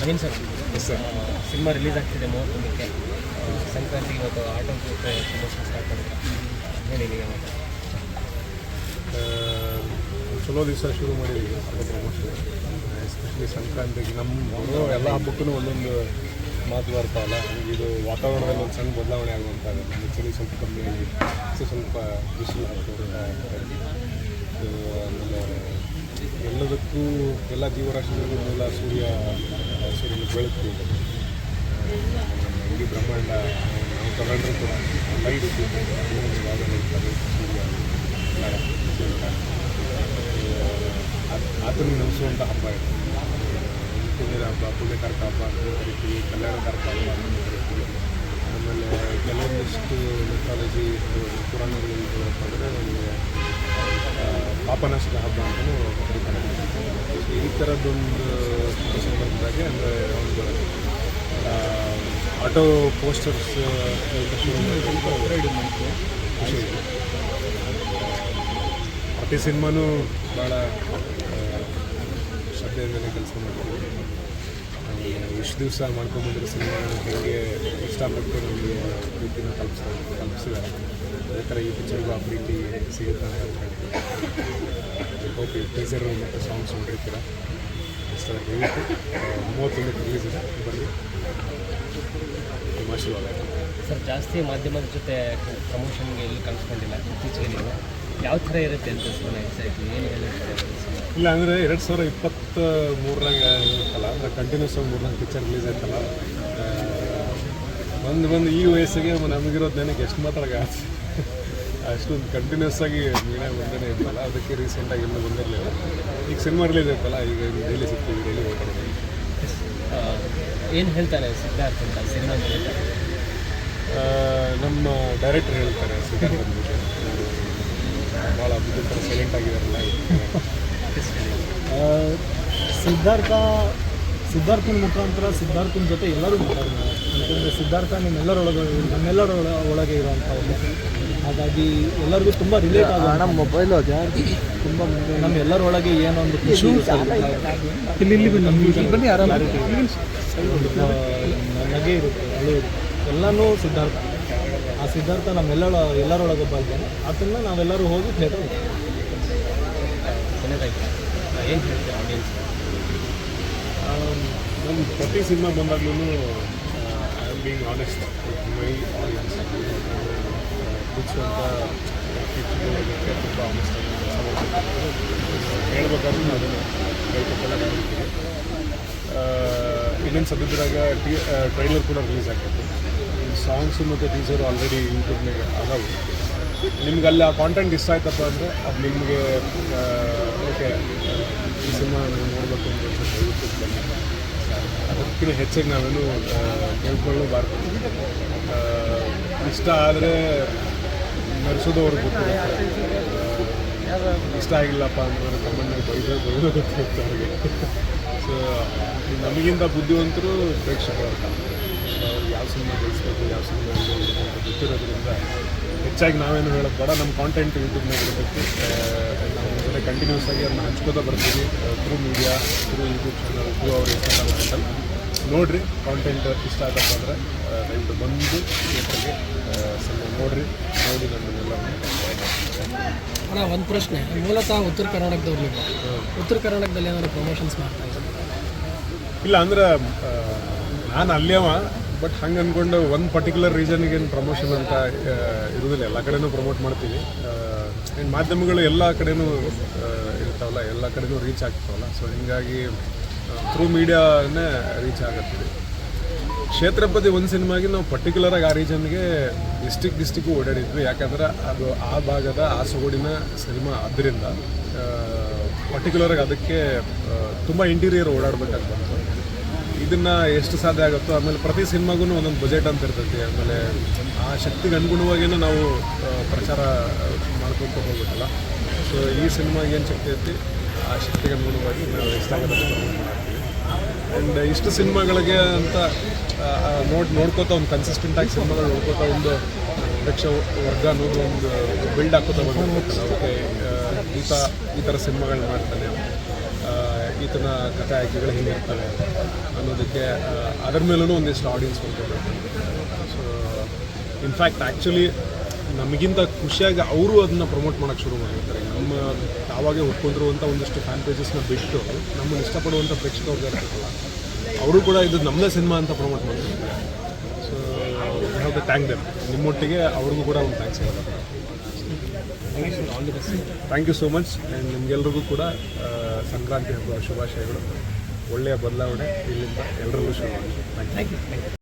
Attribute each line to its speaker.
Speaker 1: Naveen sir. Cinema release ಆಗ್ತಿದೆ ಮೂವತ್ತೊಂದಕ್ಕೆ. ಸಂಕ್ರಾಂತಿ ಇವತ್ತು auto promotion start ಮಾಡಿದೆ ಹೇಳಿ ನೀವು.
Speaker 2: ಚಲೋ ದಿವಸ ಶುರು ಮಾಡಿದ್ದೀವಿ ಆಟೋ ಪ್ರಮೋಷನ್ ಎಸ್ಪೆಷಲಿ ಸಂಕ್ರಾಂತಿಗೆ ನಮ್ಮ ಎಲ್ಲ ಹಬ್ಬಕ್ಕೂ ಒಂದೊಂದು ಮಾತು ಬರ್ತಾವಲ್ಲ ಇದು ವಾತಾವರಣದಲ್ಲಿ ಒಂದು ಸಣ್ಣ ಬದಲಾವಣೆ ಆಗುವಂಥದ್ದು ನಮ್ಮ ಚಳಿ ಸ್ವಲ್ಪ ಕಮ್ಮಿ ಆಗಿ ಸ್ವಲ್ಪ ಬಿಸಿಲು ಆಮೇಲೆ ಎಲ್ಲದಕ್ಕೂ ಎಲ್ಲ ಜೀವರಾಶಿಗಳಿಗೂ ಮೂಲ ಸೂರ್ಯ ಬೆಳಕು ಇಡೀ ಬ್ರಹ್ಮಾಂಡ ನಾವು ತಗೊಂಡ್ರೆ ಕೂಡ ಲೈಟ್ ಆತನಿಗೆ ನಮಿಸುವಂಥ ಹಬ್ಬ ಇದು ಪುಣ್ಯದ ಹಬ್ಬ ಪುಣ್ಯಕಾರಕ ಹಬ್ಬ ಅಂತ ಕರಿತೀವಿ ಕಲ್ಯಾಣಕಾರಕ ಹಬ್ಬ ಅಂತ ಕರಿತೀವಿ ಆಮೇಲೆ ಕೆಲವೊಂದಿಷ್ಟು ಮೆಥಾಲಜಿ ನಮಗೆ ಆ, ಪಾಪನಾಶಕ ಹಬ್ಬ ಅಂತಲೂ ಕರೀತಾರೆ. ಈ ಥರದ್ದೊಂದು ಸಂದರ್ಭದಾಗೆ ಅಂದರೆ ಒಂದು ಆಟೋ ಪೋಸ್ಟರ್ಸ್ ಖುಷಿ ಇದೆ. ಪ್ರತಿ ಸಿನಿಮಾನೂ ಭಾಳ ಶ್ರದ್ಧೆಯಿಂದಲೇ ಕೆಲಸ ಮಾಡ್ತೀವಿ ಇಷ್ಟು ದಿವಸ ಮಾಡ್ಕೊಂಬಂದಿರೋ ಸಿನಿಮಾ ಹೇಗೆ ಇಷ್ಟಪಟ್ಟು ನಮಗೆ ಪ್ರೀತಿನ ಅದೇ ಥರ ಈ ಪಿಕ್ಚರ್ಗೂ ಆ ಪ್ರೀತಿ ಸಿಗುತ್ತೆ ಅಂತ ಓಕೆ ಟೀಸರ್ ಮತ್ತು ಸಾಂಗ್ಸ್ ನೋಡಿರ್ತೀರ. ಇಷ್ಟ ರಿಲೀಸ್ ಇದೆ, ಬನ್ನಿ. ತುಂಬ
Speaker 1: ಸರ್, ಜಾಸ್ತಿ ಮಾಧ್ಯಮದ ಜೊತೆ ಪ್ರಮೋಷನ್ಗೆ ಎಲ್ಲಿ ಕಲಿಸ್ಕೊಂಡಿಲ್ಲ ಇತ್ತೀಚೆಗೆ ಯಾವ ಥರ ಇರುತ್ತೆ ಅಂತ ಸುಮ್ಮನೆ ಎಕ್ಸಾಕ್ಟ್ಲಿ ಏನು
Speaker 2: ಇಲ್ಲ ಅಂದರೆ ಎರಡು ಸಾವಿರ ಇಪ್ಪತ್ತ ಮೂರರಾಗ ಇರುತ್ತಲ್ಲ ಅಂದರೆ ಕಂಟಿನ್ಯೂಸ್ ಆಗಿ ಮೂರ್ನಾಗ ಪಿಕ್ಚರ್ ರಿಲೀಸ್ ಆಯ್ತಲ್ಲ ಬಂದು ಒಂದು ಬಂದು ಈ ವಯಸ್ಸಿಗೆ ನಮಗಿರೋದು ನನಗೆ ಎಷ್ಟು ಮಾತಾಡೋಕೆ ಆಸೆ ಅಷ್ಟೊಂದು ಕಂಟಿನ್ಯೂಸ್ ಆಗಿ ಮೀನೇ ಬಂದೇ ಇರ್ತಲ್ಲ ಅದಕ್ಕೆ ರೀಸೆಂಟಾಗಿ ಇನ್ನೂ ಬಂದಿರಲಿಲ್ಲ. ಈಗ ಸಿನಿಮಾ ರಿಲೀಸ್ ಆಯ್ತಲ್ಲ ಈಗ ಡೈಲಿ ಸಿಗ್ತೀವಿ ಡೈಲಿ ಹೋಗ್ತಾರೆ
Speaker 1: ಏನು ಹೇಳ್ತಾರೆ ಸಿದ್ಧಾರ್ಥ ಅಂತ ಸಿನಿಮಾ
Speaker 2: ನಮ್ಮ ಡೈರೆಕ್ಟರ್ ಹೇಳ್ತಾರೆ ಸಿದ್ಧಾರ್ಥ ಭಾಳ ಅದ್ಭುತ ಸೈಲೆಂಟ್
Speaker 3: ಆಗಿದ್ದಾರಲ್ಲ ಸಿದ್ಧಾರ್ಥ ಸಿದ್ಧಾರ್ಥನ ಮುಖಾಂತರ ಸಿದ್ಧಾರ್ಥನ ಜೊತೆ ಎಲ್ಲರೂ ಮಾತಾಡಿದ್ದಾರೆ. ಯಾಕಂದರೆ ಸಿದ್ಧಾರ್ಥ ನಿಮ್ಮೆಲ್ಲರೊಳಗೆ ನಮ್ಮೆಲ್ಲರ ಒಳ- ಒಳಗೆ ಇರುವಂಥ ಒಂದು ಹಾಗಾಗಿ ಎಲ್ಲರಿಗೂ ತುಂಬ ರಿಲೇಟ್ ಆಗ ಮೊಬೈಲು ತುಂಬ ನಮ್ಮ ಎಲ್ಲರೊಳಗೆ ಏನೊಂದು ಖುಷಿ ಇಲ್ಲಿ ಇಲ್ಲಿ ಬನ್ನಿ ಆರಾಮ ನಗೆ ಇರುತ್ತೆ. ಎಲ್ಲನೂ ಸಿದ್ಧಾರ್ಥ. ಸಿದ್ಧಾರ್ಥ ನಮ್ಮೆಲ್ಲರ ಎಲ್ಲರೊಳಗೆ ಒಬ್ಬ ಇದ್ದಾನೆ ಅದನ್ನ ನಾವೆಲ್ಲರೂ ಹೋಗಿ ಥಿಯೇಟರ್
Speaker 1: ಏನು ಹೇಳ್ತೀರಾ ಆಡಿಯನ್ಸ್
Speaker 2: ನಮ್ಮ ಪ್ರತಿ cinema ಬಂದಾಗ್ಲೂ I am being honest with my audience ತುಂಬ ಆನೆಸ್ಟ್ ಹೇಳ್ಬೇಕಾದ್ರೂ ನಾನು ಅದನ್ನು ಹೇಳ್ಕೊಟ್ಟೆಲ್ಲ ಹೇಳ್ತೀವಿ ಇನ್ನೊಂದು ಸದ್ಯದ್ರಾಗ ಟಿ ಟ್ರೈಲರ್ ಕೂಡ ರಿಲೀಸ್ ಆಗ್ತೈತೆ ಸಾಂಗ್ಸು ಮತ್ತು ಟೀಸರು ಆಲ್ರೆಡಿ ಯೂಟ್ಯೂಬ್ನಾಗ ಅದಾವೆ ನಿಮ್ಗೆ ಅಲ್ಲಿ ಆ ಕಾಂಟೆಂಟ್ ಇಷ್ಟ ಆಯ್ತಪ್ಪ ಅಂದರೆ ಅದು ನಿಮಗೆ ಓಕೆ ಈ ಸಿನಿಮಾ ನೋಡಬೇಕು ಅಂತ ಅದಕ್ಕಿಂತ ಹೆಚ್ಚಾಗಿ ನಾವೇನು ಕೇಳ್ಕೊಳ್ಳಬಾರ್ದು ಬಾರ್ದು. ಇಷ್ಟ ಆದರೆ ನಡೆಸೋದು ಅವ್ರಿಗೆ ಗೊತ್ತಿರುತ್ತೆ ಇಷ್ಟ ಆಗಿಲ್ಲಪ್ಪ ಅಂದರೆ ಕಮೆಂಟ್ನಾಗ ಬೈದು ಬೈದು ಗೊತ್ತಿರುತ್ತೆ ಅವ್ರಿಗೆ. ಸೊ ನಮಗಿಂತ ಬುದ್ಧಿವಂತರು ಪ್ರೇಕ್ಷಕರು ಅವ್ರು ಯಾವ ಸಿನಿಮಾ ಬೆಳೆಸ್ಬೇಕು ಯಾವ ಸಿನಿಮಾ ಅಂತ ಗೊತ್ತಿರೋದ್ರಿಂದ ಹೆಚ್ಚಾಗಿ ನಾವೇನು ಹೇಳೋದು ಬೇಡ. ನಮ್ಮ ಕಾಂಟೆಂಟ್ ಯೂಟ್ಯೂಬ್ನಾಗ ಇರಬೇಕು. ನಾವು ಜೊತೆ ಕಂಟಿನ್ಯೂಸ್ ಆಗಿ ಅದನ್ನ ಹಂಚ್ಕೋತಾ ಬರ್ತೀವಿ. Through media through YouTube channel through ಅವ್ರ ಇನ್ಸ್ಟಾಗ್ರಾಮ್ ಚಾನಲ್ ನೋಡಿರಿ ಕಾಂಟೆಂಟ್ ಇಷ್ಟ ಆಗಪ್ಪ ಅಂದರೆ ದಯವಿಟ್ಟು ಬಂದು ಥಿಯೇಟರ್ಗೆ ಸಿನಿಮಾ ನೋಡಿರಿ. ನೋಡಿ ನಮ್ಮನ್ನೆಲ್ಲ
Speaker 3: ಅಣ್ಣ ಒಂದು ಪ್ರಶ್ನೆ. ಮೂಲತಃ ಉತ್ತರ ಕರ್ನಾಟಕದವ್ರು ನೀವು. ಉತ್ತರ ಕರ್ನಾಟಕದಲ್ಲಿ ಏನಾದರೂ ಪ್ರಮೋಷನ್ಸ್ ಮಾಡ್ತಾ
Speaker 2: ಇಲ್ಲ ಅಂದ್ರೆ ನಾನು ಅಲ್ಲೇವ ಬಟ್ ಹಂಗೆ ಅಂದ್ಕೊಂಡು ಒಂದು ಪರ್ಟಿಕ್ಯುಲರ್ ರೀಸನ್ಗೆ ಏನು ಪ್ರಮೋಷನ್ ಅಂತ ಇರೋದಿಲ್ಲ. ಎಲ್ಲ ಕಡೆನೂ ಪ್ರಮೋಟ್ ಮಾಡ್ತೀವಿ. ಏನು ಮಾಧ್ಯಮಗಳು ಎಲ್ಲ ಕಡೆನೂ ಇರ್ತಾವಲ್ಲ, ಎಲ್ಲ ಕಡೆನೂ ರೀಚ್ ಆಗ್ತಾವಲ್ಲ. ಸೊ ಹೀಗಾಗಿ ಥ್ರೂ ಮೀಡಿಯಾನೇ ರೀಚ್ ಆಗತ್ತೀವಿ ಕ್ಷೇತ್ರಪತಿ ಒಂದು ಸಿನಿಮಾಗೆ ನಾವು ಪರ್ಟಿಕ್ಯುಲರಾಗಿ ಆ ರೀಜನ್ಗೆ ಡಿಸ್ಟಿಕ್ ಡಿಸ್ಟಿಕ್ಕು ಓಡಾಡಿದ್ವಿ. ಯಾಕಂದ್ರೆ ಅದು ಆ ಭಾಗದ ಆ ಸೊಗಡಿನ ಸಿನಿಮಾ ಆದ್ದರಿಂದ ಪರ್ಟಿಕ್ಯುಲರಾಗಿ ಅದಕ್ಕೆ ತುಂಬ ಇಂಟೀರಿಯರ್ ಓಡಾಡಬೇಕಾಗ್ತದೆ ಇದನ್ನು ಎಷ್ಟು ಸಾಧ್ಯ ಆಗುತ್ತೋ, ಆಮೇಲೆ ಪ್ರತಿ ಸಿನಿಮಾಗೂ ಒಂದೊಂದು ಬಜೆಟ್ ಅಂತ ಇರ್ತೈತಿ. ಆಮೇಲೆ ಆ ಶಕ್ತಿಗೆ ಅನುಗುಣವಾಗಿಯೂ ನಾವು ಪ್ರಚಾರ ಮಾಡ್ಕೊಂಡು ಹೋಗ್ಬೇಕಲ್ಲ. ಸೊ ಈ ಸಿನಿಮಾಗೆ ಏನು ಶಕ್ತಿ ಐತಿ? ಆ ಶಕ್ತಿಗೆ ಅನುಗುಣವಾಗಿ ನಾವು ಇಷ್ಟ ಆ್ಯಂಡ್ ಇಷ್ಟು ಸಿನಿಮಾಗಳಿಗೆ ಅಂತ ನೋಡಿ, ನೋಡ್ಕೋತಾ ಒಂದು ಕನ್ಸಿಸ್ಟೆಂಟ್ ಆಗಿ ಸಿನಿಮಾಗಳು ನೋಡ್ಕೋತಾ ಒಂದು ಪ್ರೇಕ್ಷ ವರ್ಗ ಅನ್ನೋದು ಒಂದು ಬಿಲ್ಡ್ ಹಾಕೋತಾ ಬಂದಿರ್ಬೇಕಲ್ಲ ಓಕೆ ಈತ ಈ ಥರ ಸಿನಿಮಾಗಳು ಮಾಡ್ತಾನೆ. ಈತನ ಕಥೆ ಆಯ್ಕೆಗಳು ಹೆಂಗಿರ್ತವೆ ಅನ್ನೋದಕ್ಕೆ ಅದರ ಮೇಲೂ ಒಂದಿಷ್ಟು ಆಡಿಯನ್ಸ್ ಮಾಡ್ಕೋಬೇಕು ಸೊ ಇನ್ಫ್ಯಾಕ್ಟ್ ಆ್ಯಕ್ಚುಲಿ ನಮಗಿಂತ ಖುಷಿಯಾಗಿ ಅವರು ಅದನ್ನ ಪ್ರಮೋಟ್ ಮಾಡೋಕ್ಕೆ ಶುರು ಮಾಡಿರ್ತಾರೆ. ನಮ್ಮ ತಾವಾಗೆ ಹುಟ್ಕೊಂಡಿರುವಂಥ ಒಂದಿಷ್ಟು ಫ್ಯಾನ್ ಪೇಜಸ್ನ ಬಿಟ್ಟು ನಮ್ಮನ್ನು ಇಷ್ಟಪಡುವಂಥ ಪ್ರೇಕ್ಷಕರು ಇರ್ತಾರಲ್ಲ, ಅವರು ಕೂಡ ಇದು ನಮ್ಮದೇ ಸಿನಿಮಾ ಅಂತ ಪ್ರಮೋಟ್ ಮಾಡ್ತಿರ್ತಾರೆ ಸೊ ದ ಥ್ಯಾಂಕ್ ದೆಮ್ ನಿಮ್ಮೊಟ್ಟಿಗೆ ಅವ್ರಿಗೂ ಕೂಡ ಒಂದು ಥ್ಯಾಂಕ್ಸ್ ಹೇಳಬೇಕು thank you so much and ನಿಮಗೆಲ್ರಿಗೂ ಕೂಡ ಸಂಕ್ರಾಂತಿ ಹಬ್ಬದ ಶುಭಾಶಯಗಳು. ಒಳ್ಳೆಯ ಬದಲಾವಣೆ ಇಲ್ಲಿಂದ ಎಲ್ಲರಿಗೂ ಶುಭಾಶಯ ಥ್ಯಾಂಕ್ ಯು
Speaker 1: ಥ್ಯಾಂಕ್ ಯು